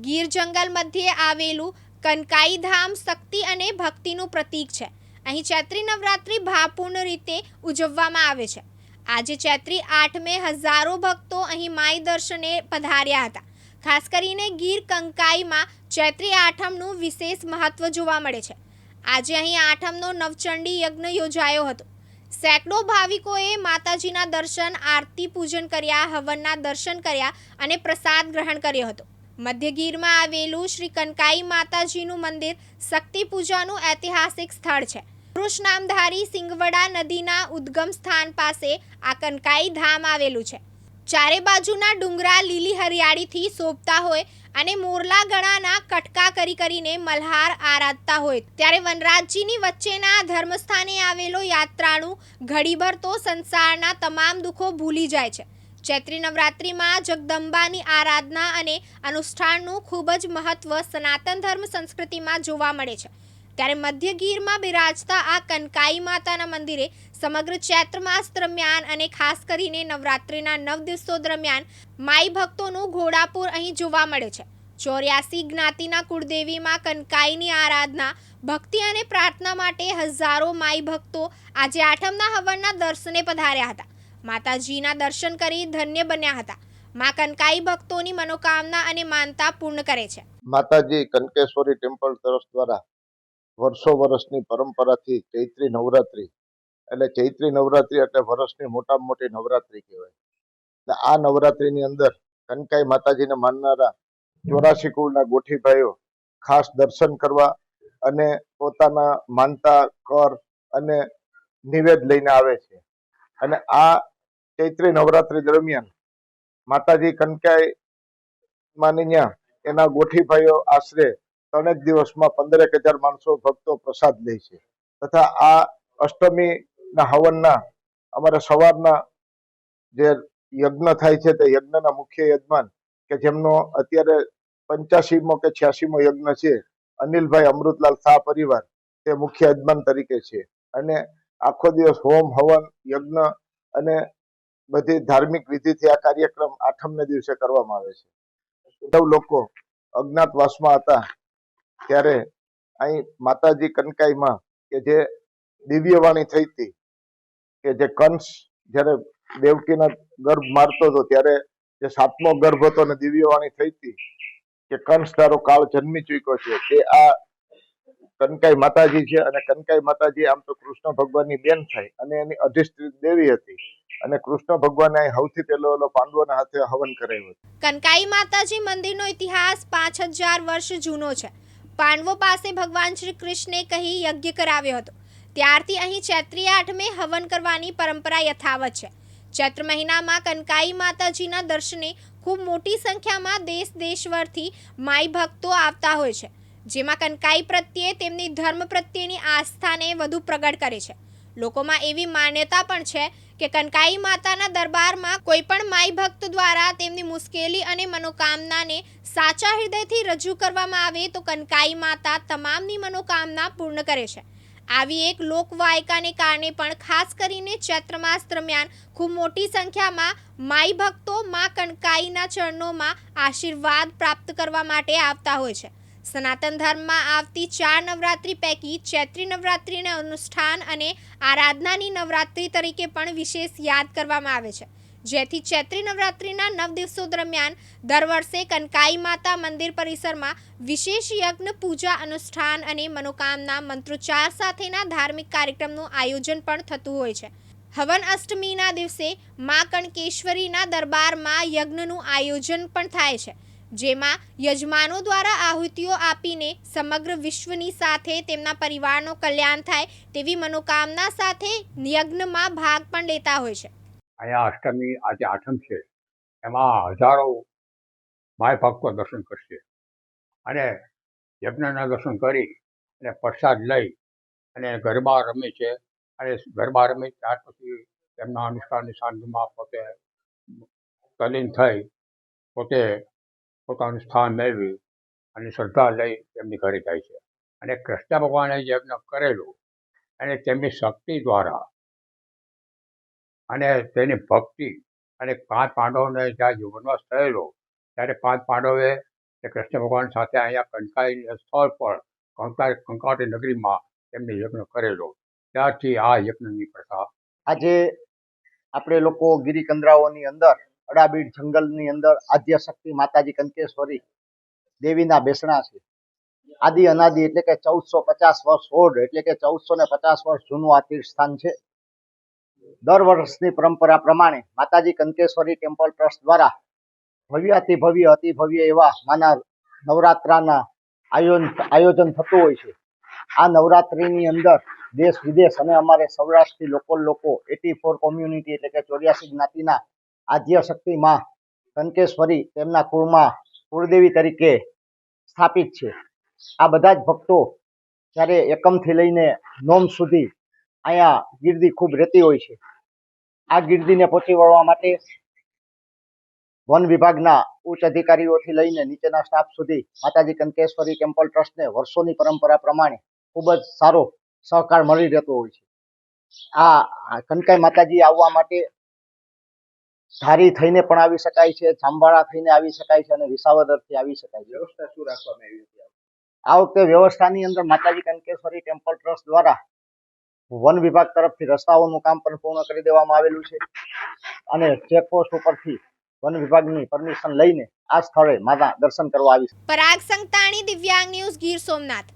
ગીર જંગલ મધ્યે આવેલું કનકાઈ ધામ શક્તિ અને ભક્તિનું પ્રતીક છે. અહીં ચૈત્રી નવરાત્રિ ભાવપૂર્ણ રીતે ઉજવવામાં આવે છે. આજે ચૈત્રી આઠમે હજારો ભક્તો અહીં માય દર્શને પધાર્યા હતા. ખાસ કરીને ગીર કંકાઈમાં ચૈત્રી આઠમનું વિશેષ મહત્વ જોવા મળે છે. આજે અહીં આઠમનો નવચંડી યજ્ઞ યોજાયો હતો. સેંકડો ભાવિકોએ માતાજીના દર્શન, આરતી પૂજન કર્યા, હવનના દર્શન કર્યા અને પ્રસાદ ગ્રહણ કર્યો હતો. મધ્ય ગીરમાં આવેલું શ્રી કનકાઈ માતાજીનું મંદિર શક્તિ પૂજાનું ઐતિહાસિક સ્થળ છે. પુરુષ નામધારી સિંગવડા નદીના ઉદ્ગમ સ્થાન પાસે આ કનકાઈ ધામ આવેલું છે. ચારે બાજુના ડુંગરા લીલી હરિયાળીથી શોભતા હોય અને મોરલા ગણાના કટકા કરી કરીને મલ્હાર આરાધતા હોય. ત્યારે વનરાજજીની વચ્ચેના ધર્મસ્થાને આવેલો યાત્રાળુ ઘડીભર તો સંસારના તમામ દુઃખો ભૂલી જાય છે. ચૈત્રી નવરાત્રિમાં જગદંબાની આરાધના અને અનુષ્ઠાનનું ખૂબ જ મહત્વ સનાતન ધર્મ સંસ્કૃતિમાં જોવા મળે છે. ત્યારે મધ્ય ગીરમાં બિરાજતા આ કનકાઈ માતાના મંદિરે સમગ્ર ચૈત્ર માસ દરમિયાન અને ખાસ કરીને નવરાત્રિના નવ દિવસો દરમિયાન માઈ ભક્તોનું ઘોડાપુર અહીં જોવા મળે છે. ચોર્યાસી જ્ઞાતિના કુળદેવીમાં કનકાઈની આરાધના, ભક્તિ અને પ્રાર્થના માટે હજારો માઈ ભક્તો આજે આઠમના હવનના દર્શને પધાર્યા હતા. માતાજીના દર્શન કરી ધન્ય બન્યા હતા. મા કનકાઈ ભક્તોની મનોકામના અને માનતા પૂર્ણ કરે છે. માતાજી કનકેશ્વરી ટેમ્પલ ટ્રસ્ટ દ્વારા વર્ષો વર્ષની પરંપરાથી ચૈત્રી નવરાત્રી, એટલે ચૈત્રી નવરાત્રી એટલે વર્ષની મોટામાં મોટી નવરાત્રી કહેવાય. આ નવરાત્રીની અંદર કનકાઈ માતાજીને માનનારા ચોરાશી કુળના ગોઠીભાઈઓ ખાસ દર્શન કરવા અને પોતાના માનતા, કર અને નિવેદ લઈને આવે છે. અને આ ચૈત્રી નવરાત્રી દરમિયાન માતાજી કનકાઈ માની ન્યા એના ગોઠીભાઈઓ આશરે ત્રણેક દિવસમાં પંદરેક હજાર માણસો ભક્તો પ્રસાદ લે છે. તથા આ અષ્ટમીના હવનના અમારા સવારના જે યજ્ઞ થાય છે તે યજ્ઞના મુખ્ય યજમાન કે જેમનો અત્યારે પંચ્યાસીમો કે છ્યાસીમો યજ્ઞ છે, અનિલભાઈ અમૃતલાલ શાહ પરિવાર તે મુખ્ય યજમાન તરીકે છે. અને આખો દિવસ હોમ, હવન, યજ્ઞ અને બધી ધાર્મિક વિધિથી આ કાર્યક્રમ આઠમને દિવસે કરવામાં આવે છે. સૌ લોકો અજ્ઞાતવાસમાં હતા ત્યારે અહીં માતાજી કનકાઈમાં કે જે દિવ્યવાણી થઈ હતી કે જે કંસ જ્યારે દેવકીના ગર્ભ મારતો હતો ત્યારે જે સાતમો ગર્ભ હતો અને દિવ્યવાણી થઈ હતી કે કંસ તારો કાળ જન્મી ચૂક્યો છે. તે આ કનકાઈ માતાજી છે અને કનકાઈ માતાજી આમ તો કૃષ્ણ ભગવાનની બેન થાય અને એની અધિષ્ઠિત દેવી હતી. અને કૃષ્ણ ભગવાને સૌથી પહેલો ઓલો પાંડવોના હાથે હવન કરાવ્યું કનકાઈ માતાજી મંદિરનો ઇતિહાસ પાંચ હજાર વર્ષ જૂનો છે. પાંડવો પાસે ભગવાન શ્રી કૃષ્ણે કહી યજ્ઞ કરાવ્યો હતો. ત્યારથી અહીં ચૈત્રી આઠમે હવન કરવાની પરંપરા યથાવત છે. ચૈત્ર મહિનામાં કનકાઈ માતાજીના દર્શને ખૂબ મોટી સંખ્યામાં દેશ દેશવરથી માઈ ભક્તો આવતા હોય છે. જેમાં કનકાઈ પ્રત્યે તેમની ધર્મ પ્રત્યેની આસ્થાને વધુ પ્રગટ કરે છે. લોકોમાં એવી માન્યતા પણ છે કે કનકાઈ માતાના દરબારમાં કોઈ પણ માઈ ભક્ત દ્વારા તેમની મુશ્કેલી અને મનોકામનાને સાચા હૃદયથી રજૂ કરવામાં આવે તો કનકાઈ માતા તમામની મનોકામના પૂર્ણ કરે છે. આવી એક લોકવાયકાને કારણે પણ ખાસ કરીને ચૈત્ર માસ દરમિયાન ખૂબ મોટી સંખ્યામાં માઈ ભક્તો મા કનકાઈના ચરણોમાં આશીર્વાદ પ્રાપ્ત કરવા માટે આવતા હોય છે. સનાતન ધર્મમાં આવતી ચાર નવરાત્રિ પૈકી ચૈત્રી નવરાત્રિને અનુષ્ઠાન અને આરાધનાની નવરાત્રિ તરીકે પણ વિશેષ યાદ કરવામાં આવે છે. જેથી ચૈત્રી નવરાત્રિના નવ દિવસો દરમિયાન દર વર્ષે કનકાઈ માતા મંદિર પરિસરમાં વિશેષ યજ્ઞ, પૂજા, અનુષ્ઠાન અને મનોકામના મંત્રોચ્ચાર સાથેના ધાર્મિક કાર્યક્રમનું આયોજન પણ થતું હોય છે. હવન અષ્ટમીના દિવસે મા કણકેશ્વરીના દરબારમાં યજ્ઞનું આયોજન પણ થાય છે. જેમાં યજમાનો દ્વારા આહુતિઓ આપીને સમગ્ર વિશ્વની સાથે તેમના પરિવારનું કલ્યાણ થાય તેવી મનોકામના સાથે યજ્ઞમાં ભાગ પણ લેતા હોય છે. અહીંયા અષ્ટમી આજે આઠમ છે. એમાં હજારો માય ભક્તો દર્શન કરશે. અને યજ્ઞના દર્શન કરી અને પ્રસાદ લઈ અને ગરબા રમે છે. અને ગરબા રમે ત્યાર પછી એમના અનુષ્ઠાનની શાંતિમાં પોતે તલીન થઈ પોતે પોતાનું સ્થાન મેળવી અને શ્રદ્ધા લઈ એમની ઘરે જાય છે. અને કૃષ્ણ ભગવાને યજ્ઞ કરેલું અને તેમની શક્તિ દ્વારા અને તેની ભક્તિ અને પાંચ પાંડવોને જ્યારે જીવનવાસ થયેલો, ત્યારે પાંચ પાંડવે તે કૃષ્ણ ભગવાન સાથે અહીંયા કંકાઈ સ્થળ પર કંકા કંકાવટી નગરીમાં તેમને યજ્ઞ કરેલો. ત્યારથી આ યજ્ઞની પ્રથા આજે આપણે લોકો ગિરિકંદરાઓની અંદર અડાબીડ જંગલની અંદર આદ્ય શક્તિ માતાજી કંકેશ્વરી દેવીના બેસણા છે. આદિ અનાદિ એટલે કે ચૌદસો પચાસ વર્ષ ઓઢ એટલે કે ચૌદસો ને પચાસ વર્ષ જૂનું આ તીર્થસ્થાન છે. દર વર્ષની પરંપરા પ્રમાણે માતાજી કંકેશ્વરી ટેમ્પલ ટ્રસ્ટ દ્વારા ભવ્ય અતિ ભવ્ય અતિ ભવ્ય એવા માના નવરાત્રાના આયોજન આયોજન થતું હોય છે. આ નવરાત્રિની અંદર દેશ વિદેશ અને અમારે સૌરાષ્ટ્રથી લોકો લોકો એટી ફોર કોમ્યુનિટી એટલે કે ચોર્યાસી જ્ઞાતિના આદ્ય શક્તિ માં કંકેશ્વરી તેમના કુળમાં કુળદેવી તરીકે સ્થાપિત છે. આ બધા જ ભક્તો જ્યારે એકમથી લઈને નોમ સુધી અહીંયા ગીરદી ખૂબ રહેતી હોય છે. આ ગીરદીને પહોંચી વળવા માટે વન વિભાગના ઉચ્ચ અધિકારીઓથી લઈને નીચેના સ્ટાફ સુધી માતાજી કંકેશ્વરી ટેમ્પલ ટ્રસ્ટને વર્ષોની પરંપરા પ્રમાણે ખૂબ જ સારો સહકાર મળી રહેતો હોય છે. આ કનકાઈ માતાજી આવવા માટે ધારી થઈને પણ આવી શકાય છે જાંબાળા થઈને આવી શકાય છે અને વિસાવદરથી આવી શકાય છે. વ્યવસ્થા શું રાખવામાં આવી હતી આ વખતે વ્યવસ્થાની અંદર માતાજી કંકેશ્વરી ટેમ્પલ ટ્રસ્ટ દ્વારા વન વિભાગ તરફથી રસ્તાઓનું કામ પણ પૂર્ણ કરી દેવામાં આવેલું છે અને ચેકપોસ્ટ ઉપરથી વન વિભાગની પરમિશન લઈને આ સ્થળે માતા દર્શન કરવા આવી પરાગ સંતાણી દિવ્યાંગ ન્યૂઝ ગીર સોમનાથ.